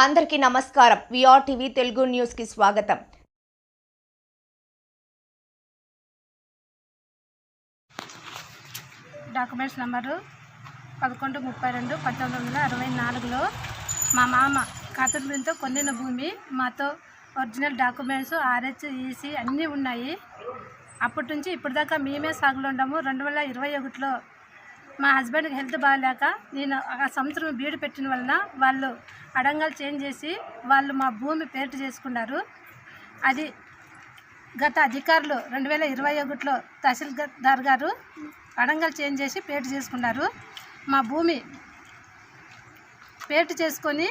అందరికీ నమస్కారం. VR TV Telugu న్యూస్కి స్వాగతం. డాక్యుమెంట్స్ నెంబరు పదకొండు ముప్పై రెండు పంతొమ్మిది వందల అరవై నాలుగులో మా మామ కాతుర్బింతో కొనిన భూమి మాతో ఒరిజినల్ డాక్యుమెంట్స్ ఆర్హెచ్ ఈసీ అన్నీ ఉన్నాయి. అప్పటి నుంచి ఇప్పటిదాకా మేమే సాగులో ఉండము రెండు వేల ఇరవై ఒకటిలో మా హస్బెండ్కి హెల్త్ బాగాలేక నేను ఆ సంవత్సరం బీడు పెట్టిన వలన వాళ్ళు అడంగాలు చేంజ్ చేసి వాళ్ళు మా భూమి పేరు చేసుకున్నారు. అది గత అధికారులు రెండు వేల ఇరవై ఒకటిలో తహసీల్దార్ గారు అడంగాలు చేంజ్ చేసి పేటు చేసుకున్నారు. మా భూమి పేటు చేసుకొని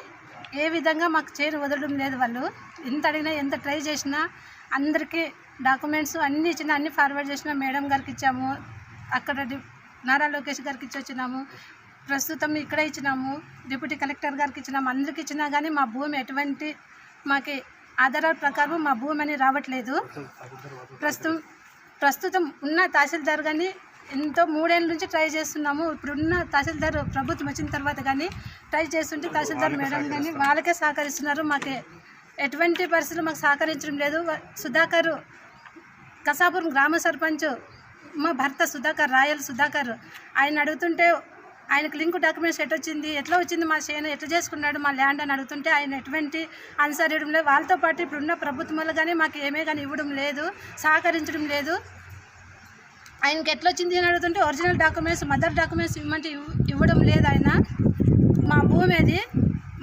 ఏ విధంగా మాకు చేయని వదలడం లేదు వాళ్ళు. ఎంత అడిగినా ఎంత ట్రై చేసినా అందరికీ డాక్యుమెంట్స్ అన్నీ ఇచ్చినా అన్నీ ఫార్వర్డ్ చేసినా మేడం గారికి ఇచ్చాము. అక్కడ డి- నారా లోకేష్ గారికి ఇచ్చి వచ్చినాము. ప్రస్తుతం ఇక్కడ ఇచ్చినాము. డిప్యూటీ కలెక్టర్ గారికి ఇచ్చినాము. అందరికి ఇచ్చినా కానీ మా భూమి ఎటువంటి మాకి ఆధారాల ప్రకారం మా భూమి అని రావట్లేదు. ప్రస్తుతం ప్రస్తుతం ఉన్న తహసీల్దార్ కానీ ఎంతో మూడేళ్ళ నుంచి ట్రై చేస్తున్నాము. ఇప్పుడున్న తహసీల్దార్ ప్రభుత్వం వచ్చిన తర్వాత కానీ ట్రై చేస్తుంటే తహసీల్దార్ మేడం కానీ వాళ్ళకే సహకరిస్తున్నారు. మాకు ఎటువంటి పరిస్థితులు మాకు సహకరించడం లేదు. సుధాకర్ కసాపురం గ్రామ సర్పంచ్ మా భర్త సుధాకర్ రాయల్ సుధాకర్ ఆయన అడుగుతుంటే ఆయనకు లింక్ డాక్యుమెంట్స్ ఎట్లా వచ్చింది ఎట్లా వచ్చింది మా చేను ఎట్లా చేసుకున్నాడు మా ల్యాండ్ అని అడుగుతుంటే ఆయన ఎటువంటి ఆన్సర్ ఇవ్వడం లేదు. వాళ్ళతో పాటు ఇప్పుడున్న ప్రభుత్వాలు కానీ మాకు ఏమే కానీ ఇవ్వడం లేదు సహకరించడం లేదు. ఆయనకి ఎట్లా వచ్చింది అని అడుగుతుంటే ఒరిజినల్ డాక్యుమెంట్స్ మదర్ డాక్యుమెంట్స్ ఇవ్వమంటే ఇవ్వడం లేదు ఆయన. మా భూమి అది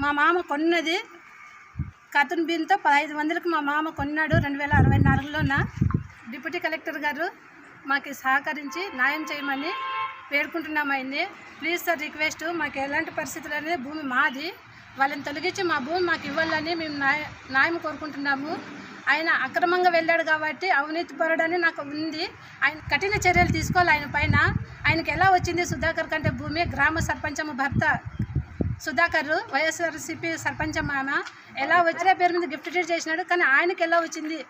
మా మామ కొన్నది. కథన్ బిన్తో పదహైదు వందలకు మా మామ కొన్నాడు రెండు వేల అరవై నాలుగులోన. డిప్యూటీ కలెక్టర్ గారు మాకు సహకరించి న్యాయం చేయమని వేడుకుంటున్నాం ఆయన్ని ప్లీజ్ సార్ రిక్వెస్ట్ మాకు ఎలాంటి పరిస్థితులు అనేది భూమి మాది. వాళ్ళని తొలగించి మా భూమి మాకు ఇవ్వాలని మేము న్యాయం కోరుకుంటున్నాము. ఆయన అక్రమంగా వెళ్ళాడు కాబట్టి అవినీతి పరుడని నాకు ఉంది. ఆయన కఠిన చర్యలు తీసుకోవాలి ఆయన పైన. ఆయనకి ఎలా వచ్చింది సుధాకర్ కంటే భూమి? గ్రామ సర్పంచము భర్త సుధాకర్ వైఎస్ఆర్సీపీ సర్పంచ్ మామ ఎలా వచ్చిన పేరు మీద గిఫ్ట్ చేసినాడు కానీ ఆయనకి ఎలా వచ్చింది?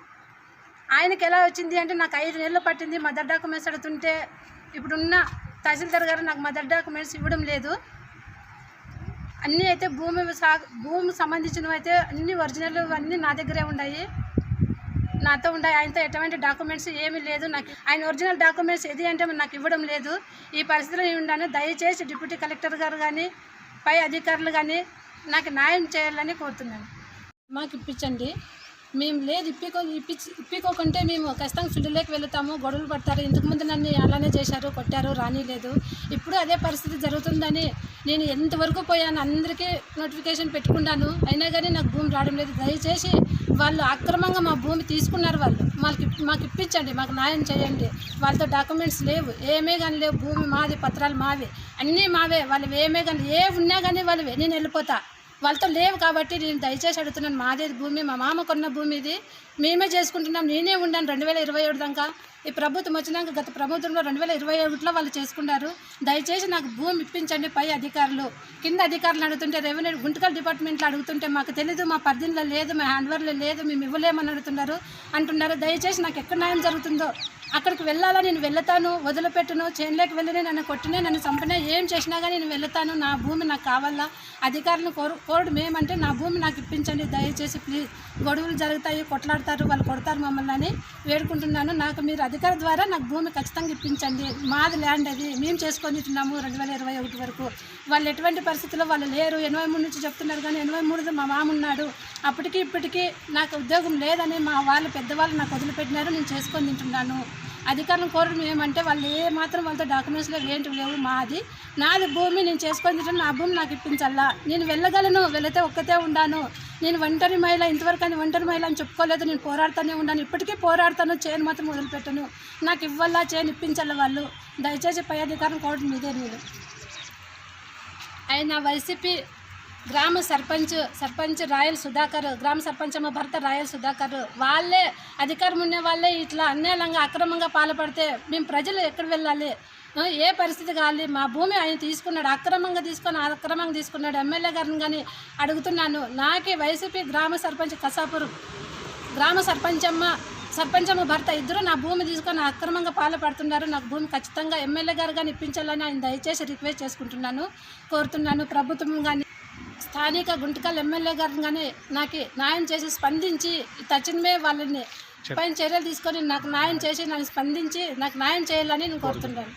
ఆయనకి ఎలా వచ్చింది అంటే నాకు ఐదు నెలలు పట్టింది. మదర్ డాక్యుమెంట్స్ అడుగుతుంటే ఇప్పుడున్న తహసీల్దార్ గారు నాకు మదర్ డాక్యుమెంట్స్ ఇవ్వడం లేదు. అన్నీ అయితే భూమి సా భూమికి సంబంధించినవి అయితే అన్ని ఒరిజినల్ అన్నీ నా దగ్గరే ఉన్నాయి. నాతో ఉన్నాయి ఆయనతో ఎటువంటి డాక్యుమెంట్స్ ఏమీ లేదు. నాకు ఆయన ఒరిజినల్ డాక్యుమెంట్స్ ఏది అంటే నాకు ఇవ్వడం లేదు. ఈ పరిస్థితిలో నేను ఉన్నాను. దయచేసి డిప్యూటీ కలెక్టర్ గారు కానీ పై అధికారులు కానీ నాకు న్యాయం చేయాలని కోరుతున్నాను. మాకు ఇప్పించండి. మేము లేదు ఇప్పికో ఇప్పించి ఇప్పికోకుంటే మేము ఖచ్చితంగా ఫీల్డ్లోకి వెళ్తాము గొడవలు పడతారు. ఇంతకు ముందు నన్ను అలానే చేశారు కొట్టారు రానిలేదు ఇప్పుడు అదే పరిస్థితి జరుగుతుందని నేను ఎంతవరకు పోయాను అందరికీ నోటిఫికేషన్ పెట్టుకున్నాను. అయినా కానీ నాకు భూమి రావడం లేదు. దయచేసి వాళ్ళు అక్రమంగా మా భూమి తీసుకున్నారు వాళ్ళు. మాకు మాకు ఇప్పించండి మాకు న్యాయం చేయండి. వాళ్ళతో డాక్యుమెంట్స్ లేవు ఏమే కానీ లేవు. భూమి మాది పత్రాలు మావి. అన్నీ మావే. వాళ్ళు ఏమే కానీ ఏ ఉన్నా కానీ వాళ్ళవే. నేను వెళ్ళిపోతా. వాళ్ళతో లేవు కాబట్టి నేను దయచేసి అడుగుతున్నాను మాదే భూమి మా మామ కొన్న భూమి ఇది మేమే చేసుకుంటున్నాం నేనే ఉన్నాను రెండు వేల ఇరవై ఏడు దాకా. ఈ ప్రభుత్వం వచ్చినాక గత ప్రభుత్వంలో రెండు వేల ఇరవై ఒకటిలో వాళ్ళు చేసుకున్నారు. దయచేసి నాకు భూమి ఇప్పించండి పై అధికారులు. కింద అధికారులు అడుగుతుంటే రెవెన్యూ గుంటకల్ డిపార్ట్మెంట్లో అడుగుతుంటే మాకు తెలీదు మా పరిధిలో లేదు మా హ్యాండ్వర్లో లేదు మేము ఇవ్వలేమని అడుగుతున్నారు అంటున్నారు. దయచేసి నాకు ఎక్కడ న్యాయం జరుగుతుందో అక్కడికి వెళ్ళాలా? నేను వెళ్తాను వదిలిపెట్టును చేనులోకి వెళ్ళినే నన్ను కొట్టినే నన్ను చంపనే ఏం చేసినా కానీ నేను వెళ్తాను నా భూమి నాకు కావాలా? అధికారులను కోరు కోరడం ఏమంటే నా భూమి నాకు ఇప్పించండి. దయచేసి ప్లీజ్ గొడవలు జరుగుతాయి కొట్లాడతారు వాళ్ళు కొడతారు మమ్మల్ని అని వేడుకుంటున్నాను. నాకు మీరు అధికార ద్వారా నాకు భూమి ఖచ్చితంగా ఇప్పించండి. మాది ల్యాండ్ అది. మేము చేసుకొని తిన్నాము రెండు వేల ఇరవై ఒకటి వరకు. వాళ్ళు ఎటువంటి పరిస్థితుల్లో వాళ్ళు లేరు. ఎనభై మూడు నుంచి చెప్తున్నారు కానీ ఎనభై మూడులో మా మామ ఉన్నాడు. అప్పటికి ఇప్పటికీ నాకు ఉద్యోగం లేదని మా వాళ్ళు పెద్దవాళ్ళు నాకు వదిలిపెట్టినారు. నేను చేసుకొని తింటున్నాను. అధికారులను కోరడం ఏమంటే వాళ్ళు ఏ మాత్రం వాళ్ళతో డాక్యుమెంట్స్లో ఏంటి లేవు మాది. నాది భూమి నేను చేసుకొని తింటాను నా భూమి నాకు ఇప్పించాలా నేను వెళ్ళగలను వెళితే ఒక్కతే ఉండాను. నేను ఒంటరి మహిళ ఇంతవరకు అని ఒంటరి మహిళ అని చెప్పుకోలేదు. నేను పోరాడుతూనే ఉన్నాను. ఇప్పటికీ పోరాడుతాను చేయను మాత్రం వదిలిపెట్టను. నాకు ఇవ్వాలా చేయను ఇప్పించాలి వాళ్ళు. దయచేసి పై అధికారం కోరడం మీదే నేను. అయినా వైసీపీ గ్రామ సర్పంచ్ సర్పంచ్ రాయల్ సుధాకర్ గ్రామ సర్పంచ్ అమ్మ భర్త రాయల్ సుధాకర్ వాళ్ళే అధికారం ఉన్న వాళ్ళే ఇట్లా అన్యాయంగా అక్రమంగా పాల్పడితే మేము ప్రజలు ఎక్కడ వెళ్ళాలి? ఏ పరిస్థితి కావాలి? మా భూమి ఆయన తీసుకున్నాడు అక్రమంగా తీసుకొని అక్రమంగా తీసుకున్నాడు. ఎమ్మెల్యే గారిని కానీ అడుగుతున్నాను. నాకే వైసీపీ గ్రామ సర్పంచ్ కసాపురం గ్రామ సర్పంచమ్మ సర్పంచమ్మ భర్త ఇద్దరు నా భూమి తీసుకొని అక్రమంగా పాల్పడుతున్నారు. నాకు భూమి ఖచ్చితంగా ఎమ్మెల్యే గారు కానీ ఇప్పించాలని ఆయన దయచేసి రిక్వెస్ట్ చేసుకుంటున్నాను కోరుతున్నాను. ప్రభుత్వం కానీ స్థానిక గుంటకల్ ఎమ్మెల్యే గారిని కానీ నాకు న్యాయం చేసి స్పందించి తక్షణమే వాళ్ళని పైన చర్యలు తీసుకొని నాకు న్యాయం చేసి నాకు స్పందించి నాకు న్యాయం చేయాలని నేను కోరుతున్నాను.